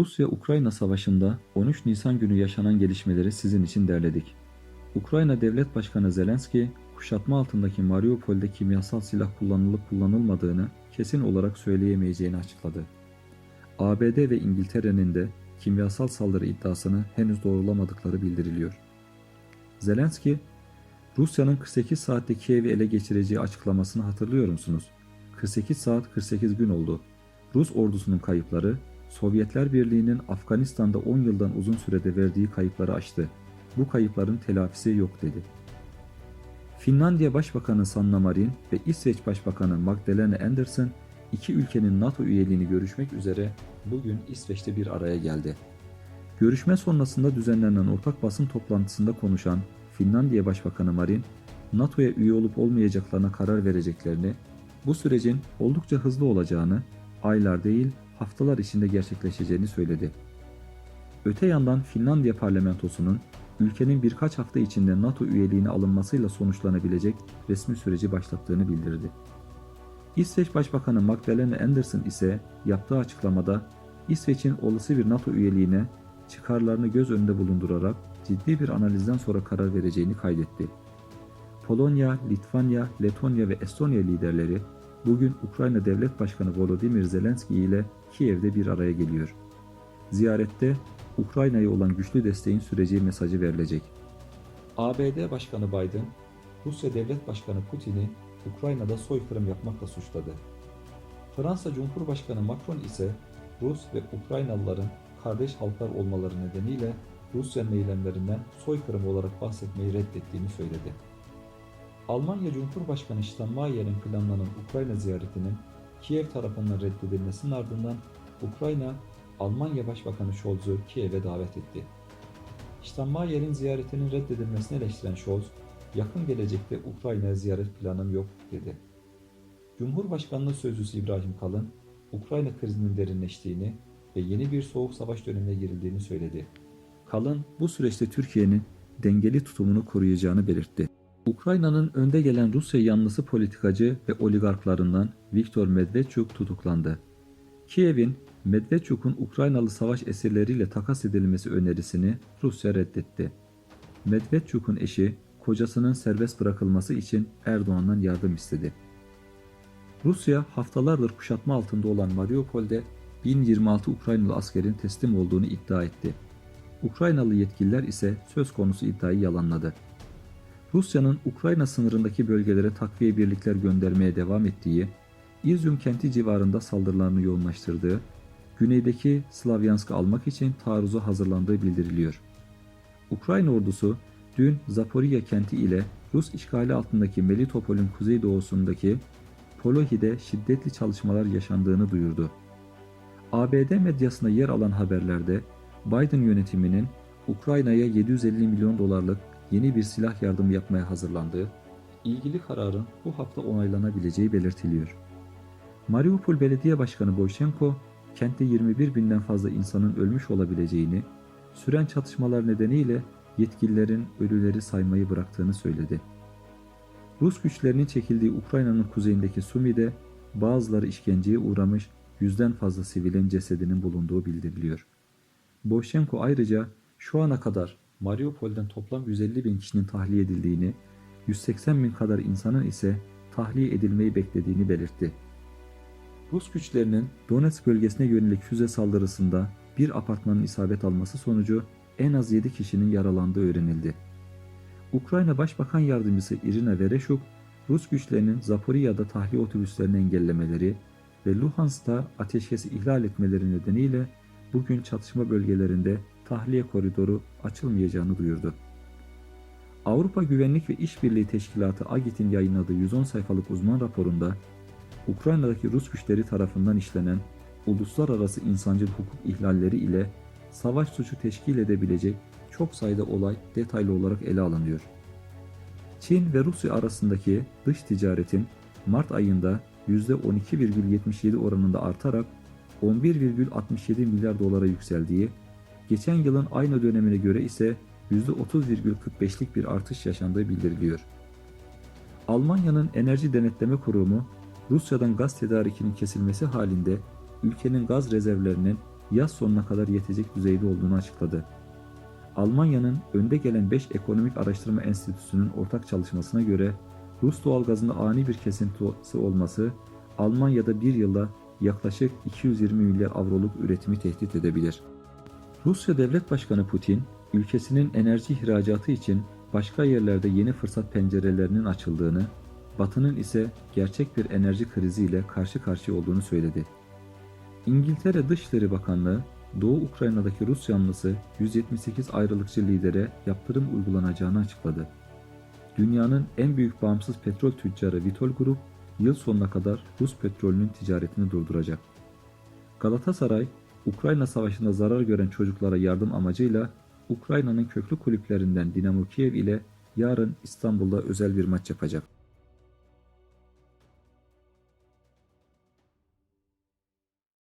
Rusya-Ukrayna Savaşı'nda 13 Nisan günü yaşanan gelişmeleri sizin için derledik. Ukrayna Devlet Başkanı Zelenski, kuşatma altındaki Mariupol'de kimyasal silah kullanılıp kullanılmadığını kesin olarak söyleyemeyeceğini açıkladı. ABD ve İngiltere'nin de kimyasal saldırı iddiasını henüz doğrulamadıkları bildiriliyor. Zelenski, Rusya'nın 48 saatte Kiev'i ele geçireceği açıklamasını hatırlıyor musunuz? 48 saat 48 gün oldu. Rus ordusunun kayıpları, Sovyetler Birliği'nin Afganistan'da 10 yıldan uzun sürede verdiği kayıpları aştı. Bu kayıpların telafisi yok dedi. Finlandiya Başbakanı Sanna Marin ve İsveç Başbakanı Magdalena Andersson iki ülkenin NATO üyeliğini görüşmek üzere bugün İsveç'te bir araya geldi. Görüşme sonrasında düzenlenen ortak basın toplantısında konuşan Finlandiya Başbakanı Marin, NATO'ya üye olup olmayacaklarına karar vereceklerini, bu sürecin oldukça hızlı olacağını, aylar değil haftalar içinde gerçekleşeceğini söyledi. Öte yandan Finlandiya parlamentosunun ülkenin birkaç hafta içinde NATO üyeliğine alınmasıyla sonuçlanabilecek resmi süreci başlattığını bildirdi. İsveç Başbakanı Magdalena Andersson ise yaptığı açıklamada İsveç'in olası bir NATO üyeliğine çıkarlarını göz önünde bulundurarak ciddi bir analizden sonra karar vereceğini kaydetti. Polonya, Litvanya, Letonya ve Estonya liderleri bugün Ukrayna Devlet Başkanı Volodymyr Zelenski ile Kiev'de bir araya geliyor. Ziyarette Ukrayna'ya olan güçlü desteğin süreceği mesajı verilecek. ABD Başkanı Biden, Rusya Devlet Başkanı Putin'i Ukrayna'da soykırım yapmakla suçladı. Fransa Cumhurbaşkanı Macron ise Rus ve Ukraynalıların kardeş halklar olmaları nedeniyle Rusya'nın eylemlerinden soykırım olarak bahsetmeyi reddettiğini söyledi. Almanya Cumhurbaşkanı Steinmeier'in planlanan Ukrayna ziyaretinin Kiev tarafından reddedilmesinin ardından Ukrayna, Almanya Başbakanı Scholz'u Kiev'e davet etti. Steinmeier'in ziyaretinin reddedilmesini eleştiren Scholz, yakın gelecekte Ukrayna'ya ziyaret planım yok dedi. Cumhurbaşkanlığı Sözcüsü İbrahim Kalın, Ukrayna krizinin derinleştiğini ve yeni bir soğuk savaş dönemine girildiğini söyledi. Kalın, bu süreçte Türkiye'nin dengeli tutumunu koruyacağını belirtti. Ukrayna'nın önde gelen Rusya yanlısı politikacı ve oligarklarından Viktor Medvedchuk tutuklandı. Kiev'in Medvedchuk'un Ukraynalı savaş esirleriyle takas edilmesi önerisini Rusya reddetti. Medvedchuk'un eşi kocasının serbest bırakılması için Erdoğan'dan yardım istedi. Rusya haftalardır kuşatma altında olan Mariupol'de 1026 Ukraynalı askerin teslim olduğunu iddia etti. Ukraynalı yetkililer ise söz konusu iddiayı yalanladı. Rusya'nın Ukrayna sınırındaki bölgelere takviye birlikler göndermeye devam ettiği, İzyum kenti civarında saldırılarını yoğunlaştırdığı, güneydeki Slavyansk'ı almak için taarruza hazırlandığı bildiriliyor. Ukrayna ordusu dün Zaporizhia kenti ile Rus işgali altındaki Melitopol'ün kuzeydoğusundaki Polohi'de şiddetli çalışmalar yaşandığını duyurdu. ABD medyasında yer alan haberlerde Biden yönetiminin Ukrayna'ya 750 milyon dolarlık yeni bir silah yardımı yapmaya hazırlandığı, ilgili kararın bu hafta onaylanabileceği belirtiliyor. Mariupol Belediye Başkanı Boychenko, kentte 21 binden fazla insanın ölmüş olabileceğini, süren çatışmalar nedeniyle yetkililerin ölüleri saymayı bıraktığını söyledi. Rus güçlerinin çekildiği Ukrayna'nın kuzeyindeki Sumi'de bazıları işkenceye uğramış yüzden fazla sivilin cesedinin bulunduğu bildiriliyor. Boşenko ayrıca şu ana kadar Mariupol'den toplam 150 bin kişinin tahliye edildiğini, 180 bin kadar insanın ise tahliye edilmeyi beklediğini belirtti. Rus güçlerinin Donetsk bölgesine yönelik füze saldırısında bir apartmanın isabet alması sonucu en az 7 kişinin yaralandığı öğrenildi. Ukrayna Başbakan Yardımcısı Irina Vereshuk, Rus güçlerinin Zaporiya'da tahliye otobüslerini engellemeleri ve Luhansk'ta ateşkesi ihlal etmeleri nedeniyle bugün çatışma bölgelerinde tahliye koridoru açılmayacağını duyurdu. Avrupa Güvenlik ve İşbirliği Teşkilatı AGİT'in yayınladığı 110 sayfalık uzman raporunda Ukrayna'daki Rus güçleri tarafından işlenen uluslararası insancıl hukuk ihlalleri ile savaş suçu teşkil edebilecek çok sayıda olay detaylı olarak ele alınıyor. Çin ve Rusya arasındaki dış ticaretin Mart ayında %12,77 oranında artarak 11,67 milyar dolara yükseldiği, geçen yılın aynı dönemine göre ise %30,45'lik bir artış yaşandığı bildiriliyor. Almanya'nın Enerji Denetleme Kurumu, Rusya'dan gaz tedarikinin kesilmesi halinde ülkenin gaz rezervlerinin yaz sonuna kadar yetecek düzeyde olduğunu açıkladı. Almanya'nın önde gelen 5 ekonomik araştırma enstitüsünün ortak çalışmasına göre Rus doğalgazında ani bir kesintisi olması Almanya'da bir yılda yaklaşık 220 milyar avroluk üretimi tehdit edebilir. Rusya Devlet Başkanı Putin, ülkesinin enerji ihracatı için başka yerlerde yeni fırsat pencerelerinin açıldığını, Batı'nın ise gerçek bir enerji kriziyle karşı karşıya olduğunu söyledi. İngiltere Dışişleri Bakanlığı, Doğu Ukrayna'daki Rus yanlısı 178 ayrılıkçı lidere yaptırım uygulanacağını açıkladı. Dünyanın en büyük bağımsız petrol tüccarı Vitol Group, yıl sonuna kadar Rus petrolünün ticaretini durduracak. Galatasaray, Ukrayna Savaşı'nda zarar gören çocuklara yardım amacıyla Ukrayna'nın köklü kulüplerinden Dinamo Kiev ile yarın İstanbul'da özel bir maç yapacak.